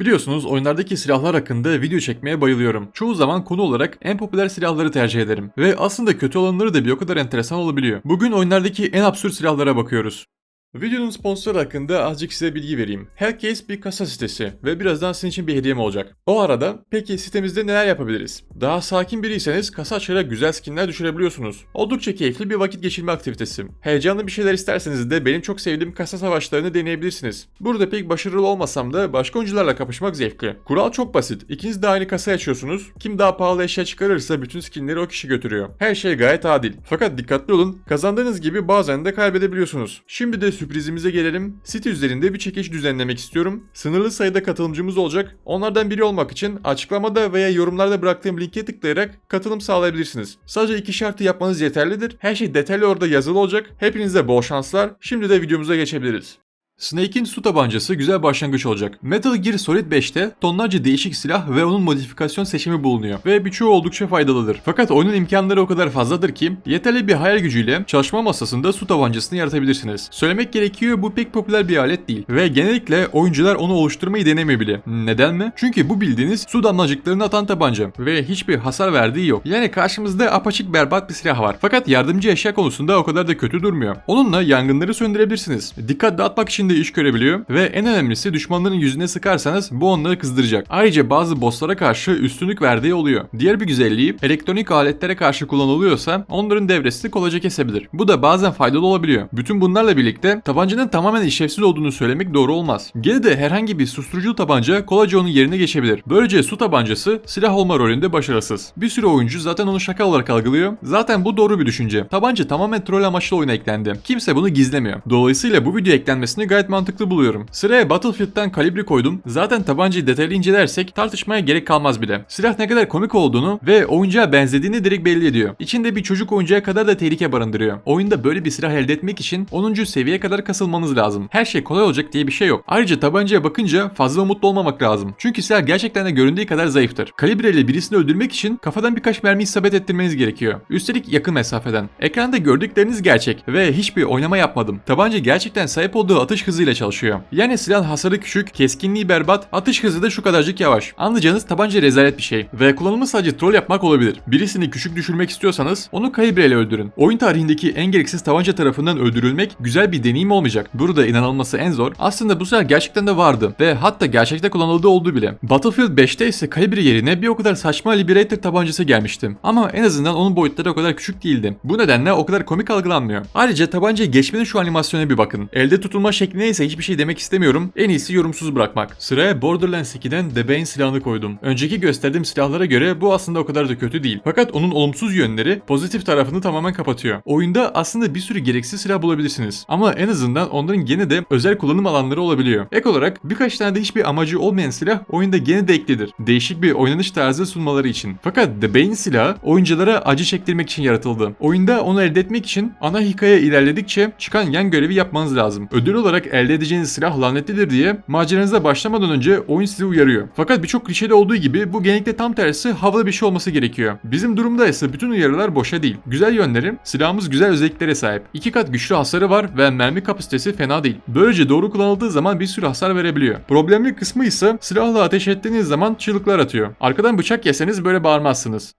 Biliyorsunuz oyunlardaki silahlar hakkında video çekmeye bayılıyorum. Çoğu zaman konu olarak en popüler silahları tercih ederim. Ve aslında kötü olanları da bir o kadar enteresan olabiliyor. Bugün oyunlardaki en absürt silahlara bakıyoruz. Videonun sponsoru hakkında azıcık size bilgi vereyim. Hellcase bir kasa sitesi ve birazdan sizin için bir hediyem olacak. O arada peki sitemizde neler yapabiliriz? Daha sakin biriyseniz kasa açarak güzel skinler düşürebiliyorsunuz. Oldukça keyifli bir vakit geçirme aktivitesi. Heyecanlı bir şeyler isterseniz de benim çok sevdiğim kasa savaşlarını deneyebilirsiniz. Burada pek başarılı olmasam da başka oyuncularla kapışmak zevkli. Kural çok basit. İkiniz de aynı kasayı açıyorsunuz. Kim daha pahalı eşya çıkarırsa bütün skinleri o kişi götürüyor. Her şey gayet adil. Fakat dikkatli olun. Kazandığınız gibi bazen de kaybedebiliyorsunuz. Şimdi de sürprizimize gelelim. Site üzerinde bir çekiş düzenlemek istiyorum. Sınırlı sayıda katılımcımız olacak. Onlardan biri olmak için açıklamada veya yorumlarda bıraktığım linke tıklayarak katılım sağlayabilirsiniz. Sadece iki şartı yapmanız yeterlidir. Her şey detaylı orada yazılı olacak. Hepinize bol şanslar. Şimdi de videomuza geçebiliriz. Snake'in su tabancası güzel başlangıç olacak. Metal Gear Solid 5'te tonlarca değişik silah ve onun modifikasyon seçimi bulunuyor ve birçoğu oldukça faydalıdır. Fakat oyunun imkanları o kadar fazladır ki yeterli bir hayal gücüyle çalışma masasında su tabancasını yaratabilirsiniz. Söylemek gerekiyor bu pek popüler bir alet değil ve genellikle oyuncular onu oluşturmayı denemiyor bile. Neden mi? Çünkü bu bildiğiniz su damlacıklarını atan tabanca ve hiçbir hasar verdiği yok. Yani karşımızda apaçık berbat bir silah var. Fakat yardımcı eşya konusunda o kadar da kötü durmuyor. Onunla yangınları söndürebilirsiniz. Dikkat dağıtmak için de iş görebiliyor ve en önemlisi düşmanların yüzüne sıkarsanız bu onları kızdıracak. Ayrıca bazı bosslara karşı üstünlük verdiği oluyor. Diğer bir güzelliği elektronik aletlere karşı kullanılıyorsa onların devresini kolayca kesebilir. Bu da bazen faydalı olabiliyor. Bütün bunlarla birlikte tabancanın tamamen işlevsiz olduğunu söylemek doğru olmaz. Gene de herhangi bir susturucu tabanca kolayca onun yerine geçebilir. Böylece su tabancası silah olma rolünde başarısız. Bir sürü oyuncu zaten onu şaka olarak algılıyor. Zaten bu doğru bir düşünce. Tabanca tamamen troll amaçlı oyuna eklendi. Kimse bunu gizlemiyor. Dolayısıyla bu video eklenmesini gayet mantıklı buluyorum. Sıraya Battlefield'den kalibri koydum. Zaten tabancayı detaylı incelersek tartışmaya gerek kalmaz bile. Silah ne kadar komik olduğunu ve oyuncağa benzediğini direkt belli ediyor. İçinde bir çocuk oyuncağı kadar da tehlike barındırıyor. Oyunda böyle bir silah elde etmek için 10. seviyeye kadar kasılmanız lazım. Her şey kolay olacak diye bir şey yok. Ayrıca tabancaya bakınca fazla umutlu olmamak lazım. Çünkü silah gerçekten de göründüğü kadar zayıftır. Kalibre ile birisini öldürmek için kafadan birkaç mermi isabet ettirmeniz gerekiyor. Üstelik yakın mesafeden. Ekranda gördükleriniz gerçek ve hiçbir oynama yapmadım. Tabanca gerçekten sahip olduğu atış hızıyla çalışıyor. Yani silah hasarı küçük, keskinliği berbat, atış hızı da şu kadarcık yavaş. Anlayacağınız tabanca rezalet bir şey ve kullanımı sadece troll yapmak olabilir. Birisini küçük düşürmek istiyorsanız onu kalibre ile öldürün. Oyun tarihindeki en gereksiz tabanca tarafından öldürülmek güzel bir deneyim olmayacak. Burada inanılması en zor. Aslında bu silah gerçekten de vardı ve hatta gerçekte kullanıldığı oldu bile. Battlefield 5'te ise kalibre yerine bir o kadar saçma Liberator tabancası gelmişti. Ama en azından onun boyutları o kadar küçük değildi. Bu nedenle o kadar komik algılanmıyor. Ayrıca tabancayı geçmenin şu animasyona bir bakın. Elde tutulma şekline ise hiçbir şey demek istemiyorum. En iyisi yorumsuz bırakmak. Sıraya Borderlands 2'den The Bane silahını koydum. Önceki gösterdiğim silahlara göre bu aslında o kadar da kötü değil. Fakat onun olumsuz yönleri pozitif tarafını tamamen kapatıyor. Oyunda aslında bir sürü gereksiz silah bulabilirsiniz. Ama en azından onların gene de özel kullanım alanları olabiliyor. Ek olarak birkaç tane de hiçbir amacı olmayan silah oyunda gene de eklidir. Değişik bir oynanış tarzı sunmaları için. Fakat The Bane silahı oyunculara acı çektirmek için yaratıldı. Oyunda onu elde etmek için ana hikaye ilerledikçe çıkan yan görevi yapmanız lazım. Ödül olarak elde edeceğiniz silah lanetlidir diye maceranıza başlamadan önce oyun sizi uyarıyor. Fakat birçok klişede olduğu gibi bu genellikle tam tersi havalı bir şey olması gerekiyor. Bizim durumda ise bütün uyarılar boşa değil. Güzel yönleri silahımız güzel özelliklere sahip. İki kat güçlü hasarı var ve mermi kapasitesi fena değil. Böylece doğru kullanıldığı zaman bir sürü hasar verebiliyor. Problemli kısmı ise silahla ateş ettiğiniz zaman çığlıklar atıyor. Arkadan bıçak yeseniz böyle bağırmazsınız.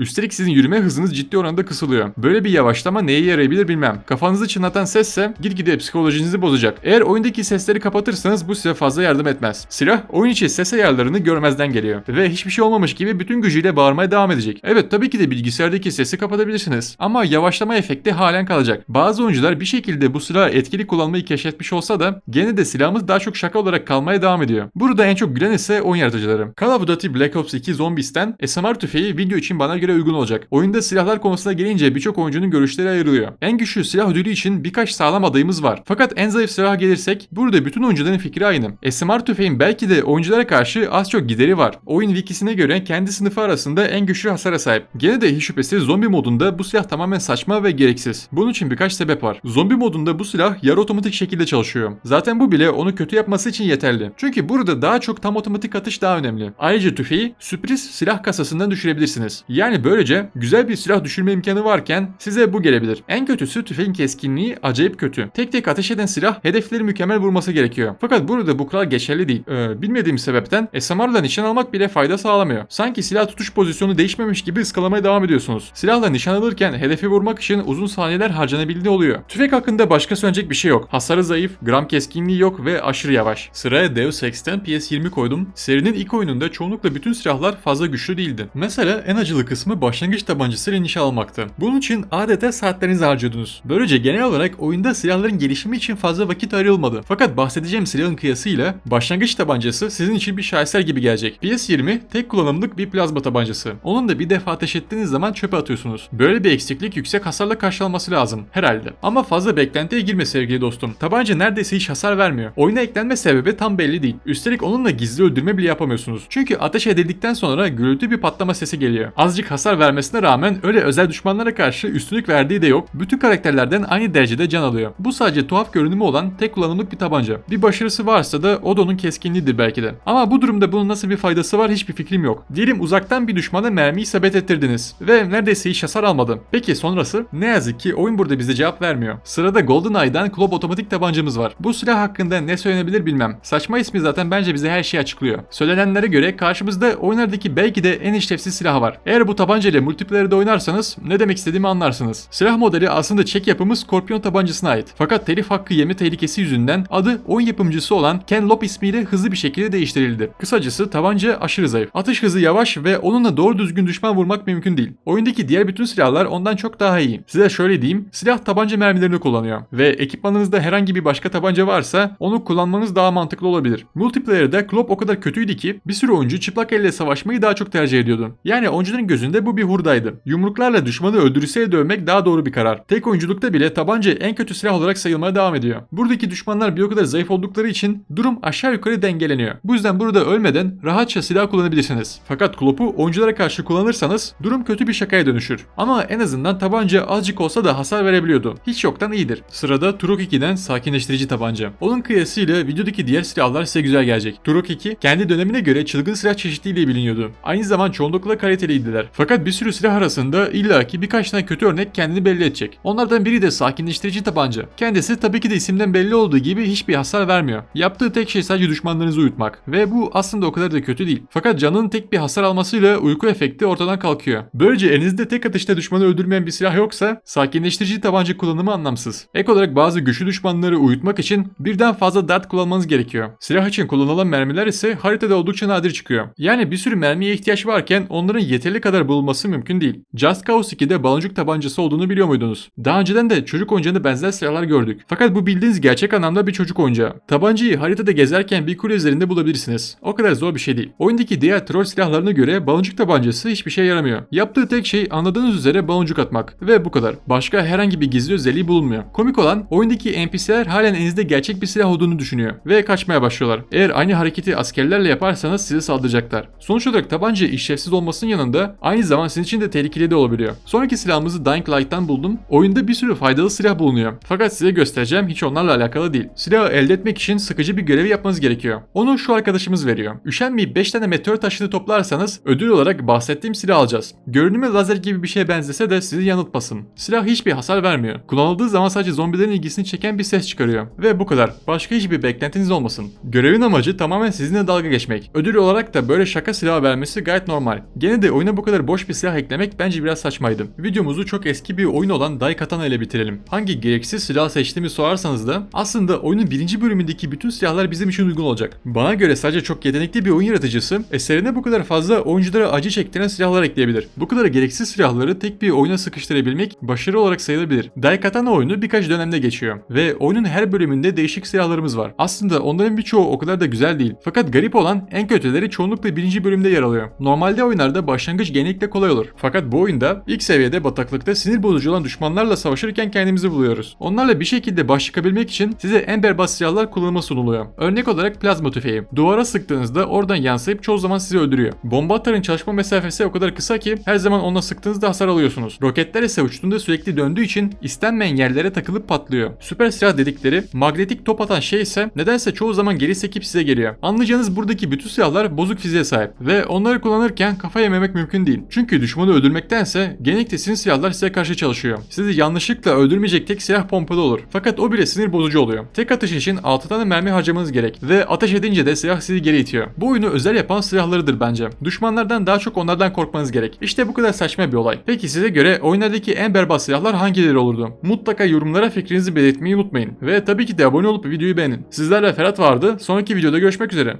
Üstelik sizin yürüme hızınız ciddi oranda kısılıyor. Böyle bir yavaşlama neye yarayabilir bilmem. Kafanızı çınlatan sesse gitgide psikolojinizi bozacak. Eğer oyundaki sesleri kapatırsanız bu size fazla yardım etmez. Silah oyun içi ses ayarlarını görmezden geliyor. Ve hiçbir şey olmamış gibi bütün gücüyle bağırmaya devam edecek. Evet tabii ki de bilgisayardaki sesi kapatabilirsiniz. Ama yavaşlama efekti halen kalacak. Bazı oyuncular bir şekilde bu silahı etkili kullanmayı keşfetmiş olsa da gene de silahımız daha çok şaka olarak kalmaya devam ediyor. Burada en çok gülen ise oyun yaratıcıları. Call of Duty Black Ops 2 Zombies'ten SMR tüfeği video için bana göre uygun olacak. Oyunda silahlar konusuna gelince birçok oyuncunun görüşleri ayrılıyor. En güçlü silah ödülü için birkaç sağlam adayımız var. Fakat en zayıf silaha gelirsek burada bütün oyuncuların fikri aynı. SMR tüfeğin belki de oyunculara karşı az çok gideri var. Oyun wikisine göre kendi sınıfı arasında en güçlü hasara sahip. Gene de hiç şüphesiz zombi modunda bu silah tamamen saçma ve gereksiz. Bunun için birkaç sebep var. Zombi modunda bu silah yarı otomatik şekilde çalışıyor. Zaten bu bile onu kötü yapması için yeterli. Çünkü burada daha çok tam otomatik atış daha önemli. Ayrıca tüfeği sürpriz silah kasasından düşürebilirsiniz. Yani Yani böylece güzel bir silah düşürme imkanı varken size bu gelebilir. En kötüsü tüfeğin keskinliği acayip kötü. Tek tek ateş eden silah hedefleri mükemmel vurması gerekiyor. Fakat burada bu kural geçerli değil. Ee, bilmediğim sebepten SMR'la nişan almak bile fayda sağlamıyor. Sanki silah tutuş pozisyonu değişmemiş gibi ıskalamaya devam ediyorsunuz. Silahla nişan alırken hedefi vurmak için uzun saniyeler harcanabildiği oluyor. Tüfek hakkında başka söyleyecek bir şey yok. Hasarı zayıf, gram keskinliği yok ve aşırı yavaş. Sıraya Deus Ex'ten PS20 koydum. Serinin ilk oyununda çoğunlukla bütün silahlar fazla güçlü değildi. Mesela en acılı kısmı başlangıç tabancasıyla nişan almaktı. Bunun için adeta saatlerinizi harcıyordunuz. Böylece genel olarak oyunda silahların gelişimi için fazla vakit ayrılmadı. Fakat bahsedeceğim silahın kıyasıyla başlangıç tabancası sizin için bir şaheser gibi gelecek. PS20 tek kullanımlık bir plazma tabancası. Onun da bir defa ateş ettiğiniz zaman çöpe atıyorsunuz. Böyle bir eksiklik yüksek hasarla karşılanması lazım herhalde. Ama fazla beklentiye girme sevgili dostum. Tabanca neredeyse hiç hasar vermiyor. Oyuna eklenme sebebi tam belli değil. Üstelik onunla gizli öldürme bile yapamıyorsunuz. Çünkü ateş edildikten sonra gürültü bir patlama sesi geliyor. Azıcık hasar vermesine rağmen öyle özel düşmanlara karşı üstünlük verdiği de yok. Bütün karakterlerden aynı derecede can alıyor. Bu sadece tuhaf görünümü olan tek kullanımlık bir tabanca. Bir başarısı varsa da o da onun keskinliğidir belki de. Ama bu durumda bunun nasıl bir faydası var hiçbir fikrim yok. Diyelim uzaktan bir düşmana mermiyi sabit ettirdiniz ve neredeyse hiç hasar almadı. Peki sonrası? Ne yazık ki oyun burada bize cevap vermiyor. Sırada GoldenEye'dan Club otomatik tabancamız var. Bu silah hakkında ne söylenebilir bilmem. Saçma ismi zaten bence bize her şeyi açıklıyor. Söylenenlere göre karşımızda oyunlardaki belki de en işlevsiz silah var. Eğer bu tabanca ile multiplayer'de oynarsanız ne demek istediğimi anlarsınız. Silah modeli aslında Çek yapımı Scorpion tabancasına ait. Fakat telif hakkı yeme tehlikesi yüzünden adı oyun yapımcısı olan Ken Lop ismiyle hızlı bir şekilde değiştirildi. Kısacası tabanca aşırı zayıf. Atış hızı yavaş ve onunla doğru düzgün düşman vurmak mümkün değil. Oyundaki diğer bütün silahlar ondan çok daha iyi. Size şöyle diyeyim, silah tabanca mermilerini kullanıyor ve ekipmanınızda herhangi bir başka tabanca varsa onu kullanmanız daha mantıklı olabilir. Multiplayer'da Klopp o kadar kötüydü ki bir sürü oyuncu çıplak elle savaşmayı daha çok tercih ediyordu. Yani oyuncuların gözünde bu bir hurdaydı. Yumruklarla düşmanı öldürüseye dövmek daha doğru bir karar. Tek oyunculukta bile tabanca en kötü silah olarak sayılmaya devam ediyor. Buradaki düşmanlar bir o kadar zayıf oldukları için durum aşağı yukarı dengeleniyor. Bu yüzden burada ölmeden rahatça silah kullanabilirsiniz. Fakat Klopp'u oyunculara karşı kullanırsanız durum kötü bir şakaya dönüşür. Ama en azından tabanca azıcık olsa da hasar verebiliyordu. Hiç yoktan iyidir. Sırada Turok 2'den sakinleştirici tabanca. Onun kıyasıyla videodaki diğer silahlar size güzel gelecek. Turok 2 kendi dönemine göre çılgın silah çeşitliliğiyle biliniyordu. Aynı zaman çoğunlukla kaliteliydiler. Fakat bir sürü silah arasında illaki birkaç tane kötü örnek kendini belli edecek. Onlardan biri de sakinleştirici tabanca. Kendisi tabii ki de isimden belli olduğu gibi hiçbir hasar vermiyor. Yaptığı tek şey sadece düşmanlarınızı uyutmak. Ve bu aslında o kadar da kötü değil. Fakat canın tek bir hasar almasıyla uyku efekti ortadan kalkıyor. Böylece elinizde tek atışta düşmanı öldürmeyen bir silah yoksa sakinleştirici tabanca kullanımı anlamsız. Ek olarak bazı güçlü düşmanları uyutmak için birden fazla dart kullanmanız gerekiyor. Silah için kullanılan mermiler ise haritada oldukça nadir çıkıyor. Yani bir sürü mermiye ihtiyaç varken onların yeterli kadar bulunması mümkün değil. Just Cause 2'de baloncuk tabancası olduğunu biliyor muydunuz? Daha önceden de çocuk oyuncağında benzer silahlar gördük. Fakat bu bildiğiniz gerçek anlamda bir çocuk oyuncağı. Tabancayı haritada gezerken bir kule üzerinde bulabilirsiniz. O kadar zor bir şey değil. Oyundaki diğer troll silahlarına göre baloncuk tabancası hiçbir şey yaramıyor. Yaptığı tek şey anladığınız üzere baloncuk atmak. Ve bu kadar. Başka herhangi bir gizli özelliği bulunmuyor. Komik olan oyundaki NPC'ler halen elinizde gerçek bir silah olduğunu düşünüyor. Ve kaçmaya başlıyorlar. Eğer aynı hareketi askerlerle yaparsanız size saldıracaklar. Sonuç olarak tabanca işlevsiz olmasının yanında aynı zaman sizin için de tehlikeli de olabiliyor. Sonraki silahımızı Dying Light'tan buldum. Oyunda bir sürü faydalı silah bulunuyor. Fakat size göstereceğim hiç onlarla alakalı değil. Silahı elde etmek için sıkıcı bir görevi yapmanız gerekiyor. Onu şu arkadaşımız veriyor. Üşenmeyip 5 tane meteor taşını toplarsanız ödül olarak bahsettiğim silah alacağız. Görünümü lazer gibi bir şeye benzese de sizi yanıltmasın. Silah hiçbir hasar vermiyor. Kullanıldığı zaman sadece zombilerin ilgisini çeken bir ses çıkarıyor. Ve bu kadar. Başka hiçbir beklentiniz olmasın. Görevin amacı tamamen sizinle dalga geçmek. Ödül olarak da böyle şaka silahı vermesi gayet normal. Gene de oyuna bu kadar boş bir silah eklemek bence biraz saçmaydı. Videomuzu çok eski bir oyun olan Daikatana ile bitirelim. Hangi gereksiz silah seçtiğimi sorarsanız da aslında oyunun birinci bölümündeki bütün silahlar bizim için uygun olacak. Bana göre sadece çok yetenekli bir oyun yaratıcısı eserine bu kadar fazla oyunculara acı çektiren silahlar ekleyebilir. Bu kadar gereksiz silahları tek bir oyuna sıkıştırabilmek başarı olarak sayılabilir. Daikatana oyunu birkaç dönemde geçiyor ve oyunun her bölümünde değişik silahlarımız var. Aslında onların birçoğu o kadar da güzel değil. Fakat garip olan en kötüleri çoğunlukla birinci bölümde yer alıyor. Normalde oyunlarda başlangıç genellikle kolay olur. Fakat bu oyunda ilk seviyede bataklıkta sinir bozucu olan düşmanlarla savaşırken kendimizi buluyoruz. Onlarla bir şekilde baş çıkabilmek için size en berbat silahlar kullanılma sunuluyor. Örnek olarak plazma tüfeği. Duvara sıktığınızda oradan yansıyıp çoğu zaman sizi öldürüyor. Bomba atarın çalışma mesafesi o kadar kısa ki her zaman ona sıktığınızda hasar alıyorsunuz. Roketler ise uçtuğunda sürekli döndüğü için istenmeyen yerlere takılıp patlıyor. Süper silah dedikleri magnetik top atan şey ise nedense çoğu zaman geri sekip size geliyor. Anlayacağınız buradaki bütün silahlar bozuk fiziğe sahip ve onları kullanırken kafa yememek mümkün değil. Edin. Çünkü düşmanı öldürmektense genellikle sizin silahlar size karşı çalışıyor. Sizi yanlışlıkla öldürmeyecek tek silah pompalı olur. Fakat o bile sinir bozucu oluyor. Tek atış için 6 tane mermi harcamanız gerek ve ateş edince de silah sizi geri itiyor. Bu oyunu özel yapan silahlarıdır bence. Düşmanlardan daha çok onlardan korkmanız gerek. İşte bu kadar saçma bir olay. Peki size göre oyunlardaki en berbat silahlar hangileri olurdu? Mutlaka yorumlara fikrinizi belirtmeyi unutmayın. Ve tabii ki de abone olup videoyu beğenin. Sizlerle Ferhat vardı. Sonraki videoda görüşmek üzere.